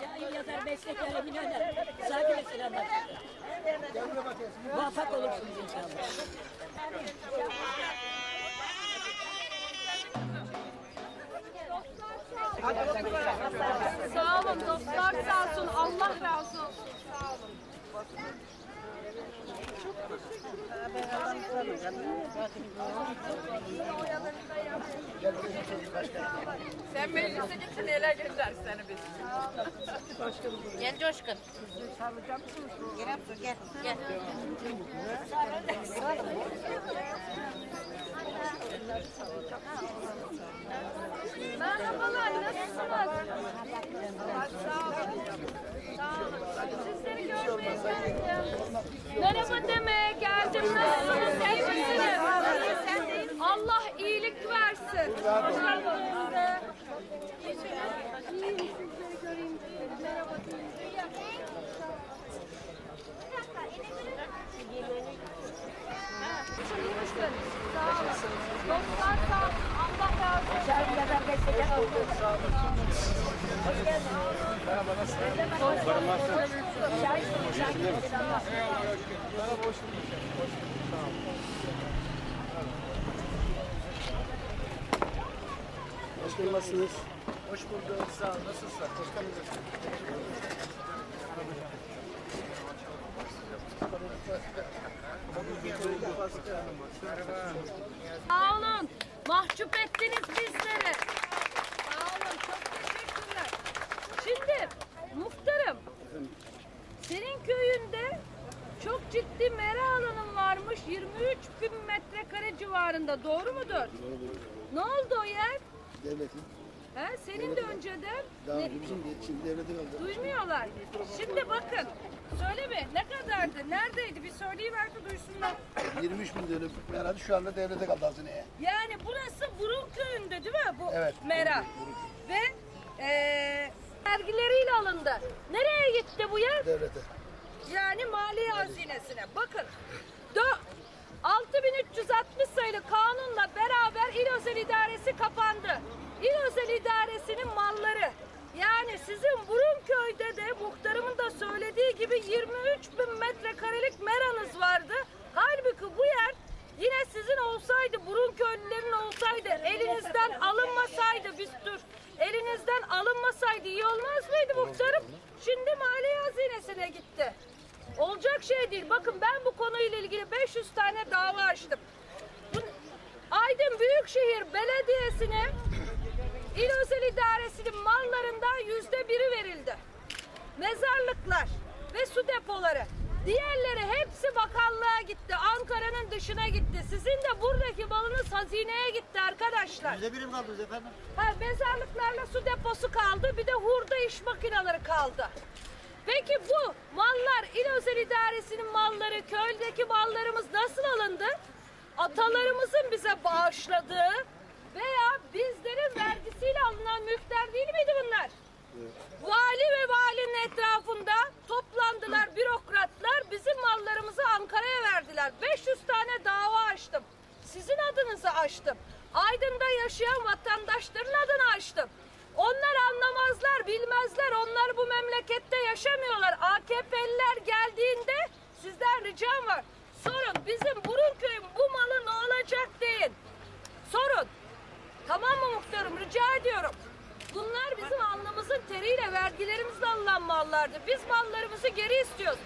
Şahin yazar, bestekar, Emine Öner. Ve selamlar. Muvaffak olursunuz inşallah. Sağ olun dostlar sağ olsun. Allah razı olsun. Sağ olun. Sen meclise gitsin ele gönder seni biz. Gel Coşkun. Gel Abdü gel. Gel. Merhabalar nasılsınız? Sağ olun. Sağ olun. Sizleri görmeye geldim. Merhaba demeye geldim. Nasılsınız? İyi misiniz? Allah iyilik versin. Hoş geldiniz. İyiyim sizleri göreyim. Merhaba diyeyim. Çalıştın. Sağ olun. Dostlar sağ olun. Allah razı olsun. Şahin yazar, Merhaba hoş bulduk. Hoş bulduk. Sağ olun. Nasılsınız? Hoş bulduk. Sağ olun. Nasılsın? Sağ olun. Mahcup ettiniz bizleri. Sağ olun. Çok teşekkürler. Şimdi muhtarım. Senin köyünde çok ciddi mera alanın varmış. 23 bin metrekare civarında. Doğru mudur? Ne oldu o yer? Devletin. He, senin de önceden Daha ne- de şimdi devlete kaldı. duymuyorlar. Şimdi bakın. Söyle mi? Ne kadardı? Neredeydi? Bir söyleyiver de duysunlar. 23 bin dönüm herhalde şu anda devlete kaldı hazineye. Yani burası Burun köyünde değil mi bu Evet. mera? Ve eee vergileriyle alındı. Nereye gitti bu yer? Devlete. Yani maliye hazinesine. Bakın. Dö- 6360 sayılı kanunla beraber İl Özel İdaresi kapandı. İl Özel İdaresi'nin malları. Yani sizin Burun de muhtarımın da söylediği gibi 23 bin metrekarelik meranız vardı. Halbuki bu yer yine sizin olsaydı, Burun köylülerin olsaydı, elinizden alınmasaydı biz dur. Elinizden alınmasaydı iyi olmaz mıydı muhtarım? Şimdi maliye hazinesine gitti. Olacak şey değil. Bakın ben bu konuyla ilgili 500 tane dava açtım. Aydın Büyükşehir Belediyesi'ne İl Özel İdaresi'nin mallarından yüzde biri verildi. Mezarlıklar ve su depoları. Diğerleri hepsi bakanlığa gitti. Ankara'nın dışına gitti. Sizin de buradaki malınız hazineye gitti arkadaşlar. Yüzde birim kaldınız efendim. Ha, mezarlıklarla su deposu kaldı. Bir de hurda iş makineleri kaldı. Peki bu mallar İl Özel İdaresi'nin malları, köydeki mallarımız nasıl alındı? Atalarımızın bize bağışladığı veya bizlerin vergisiyle alınan mülkler değil miydi bunlar? Vali ve valinin etrafında toplandılar bürokratlar bizim mallarımızı Ankara'ya verdiler. 500 tane dava açtım. Sizin adınızı açtım. Aydın'da yaşayan vatandaşların adını açtım. Onlar anlamazlar, bilmezler. Onlar bu memlekette yaşamıyorlar. AKP'liler geldiğinde sizden ricam var. Sorun bizim Burunköy'ün bu malı ne olacak deyin. Sorun. Tamam mı muhtarım? Rica ediyorum. Bunlar bizim alnımızın teriyle vergilerimizle alınan mallardı. Biz mallarımızı geri istiyoruz.